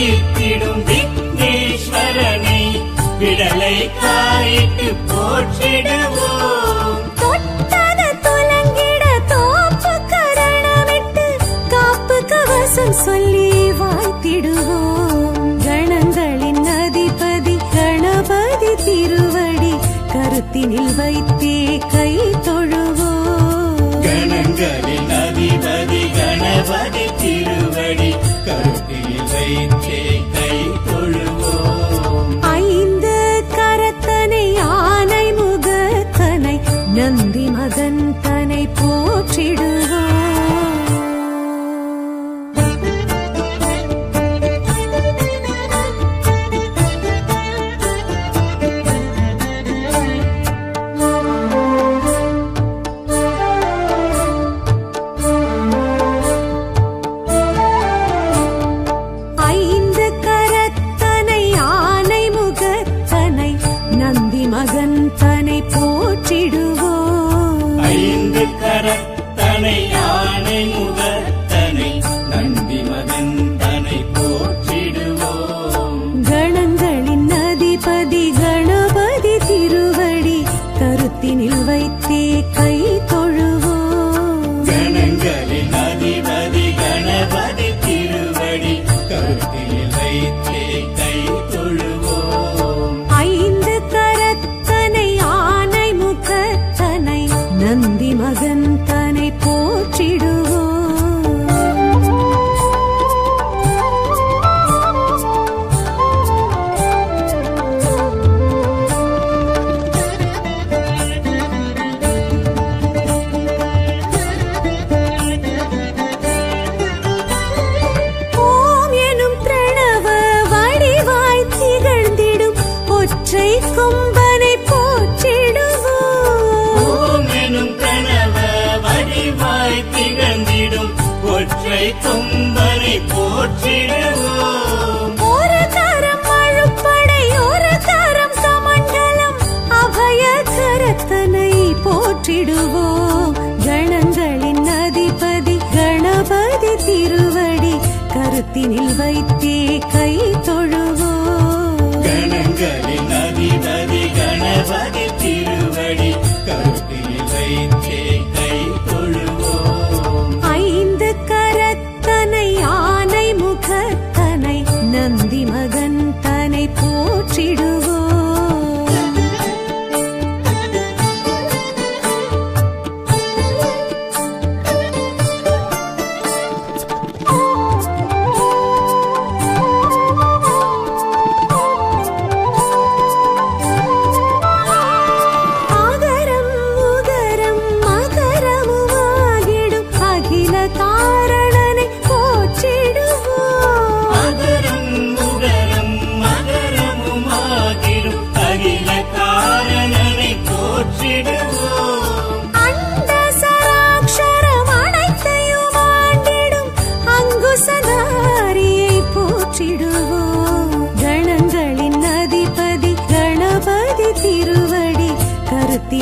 தீர்த்திடும் விக்னேஸ்வரனை. விடலை காயிட்டு போற்றிடுவோம் சொல்லி வாய்த்திடுவோம். கணங்களின் அதிபதி கணபதி திருவடி கருத்தினில் வைத்து மனத்தினில் வைத்து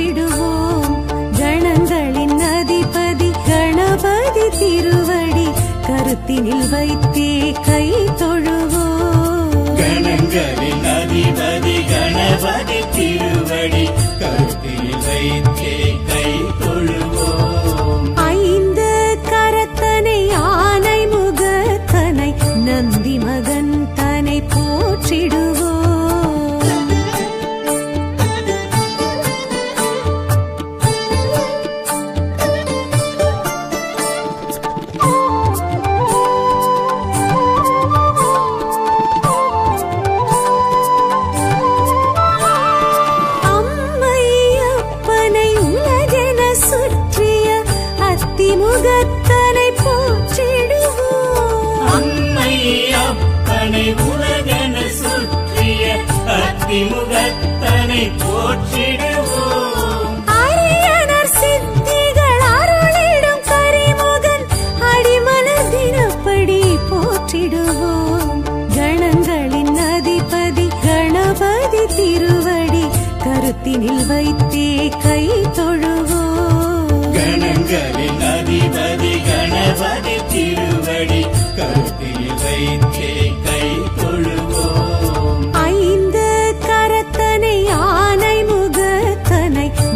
போற்றிடுவோம் கணங்களின் அதிபதி கணபதி திருவடி கருத்தினில் வைத்தே கை தொழுவோம். கணங்களின் அதிபதி கணபதி திருவடி கருத்தினில் வைத்தே கை நந்தி மகன் தனை போற்றிடு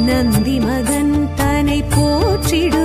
நந்தி மகன் தனை போற்றிடு.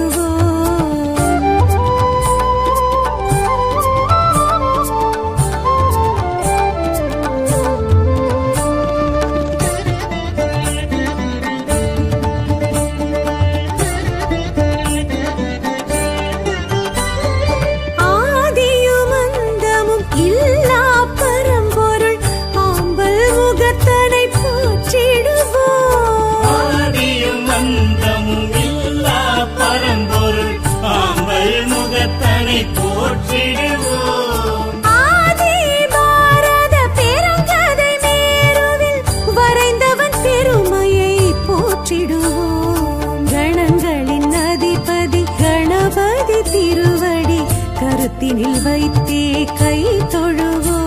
திருவடி கருத்தினில் வைத்தே கை தொழுவோ.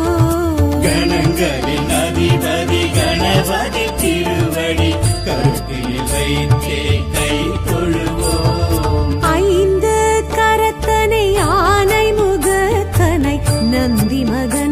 கணங்களின் அதிபதி கணபதி திருவடி கருத்தினில் வைத்தே கை தொழுவோ. ஐந்து கரத்தனை ஆனை முகத்தனை நந்தி மகன்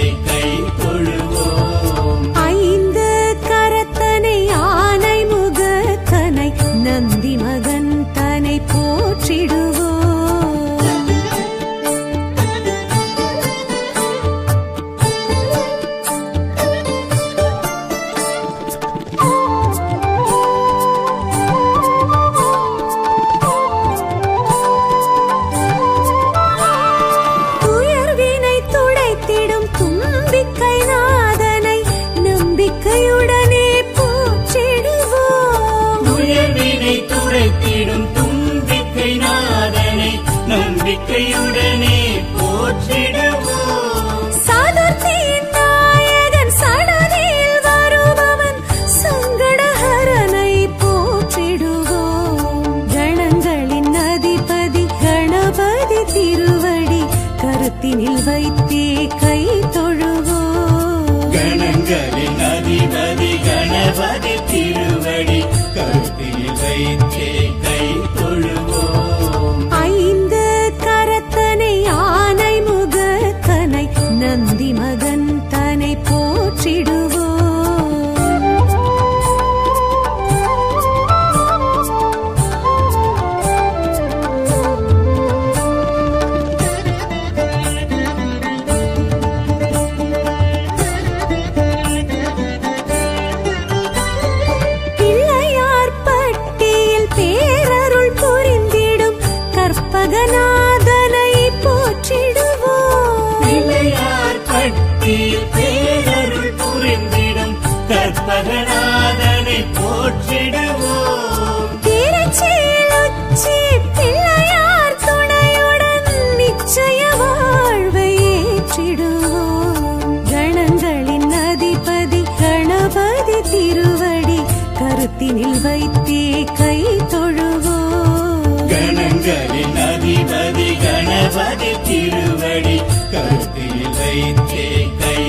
உரைத்திடும் தும்பிக்கை நாதனை நம்பிக்கையுடனே போற்றிடுவோம். கணபதி திருவடி கருத்தில் வைத்தே கை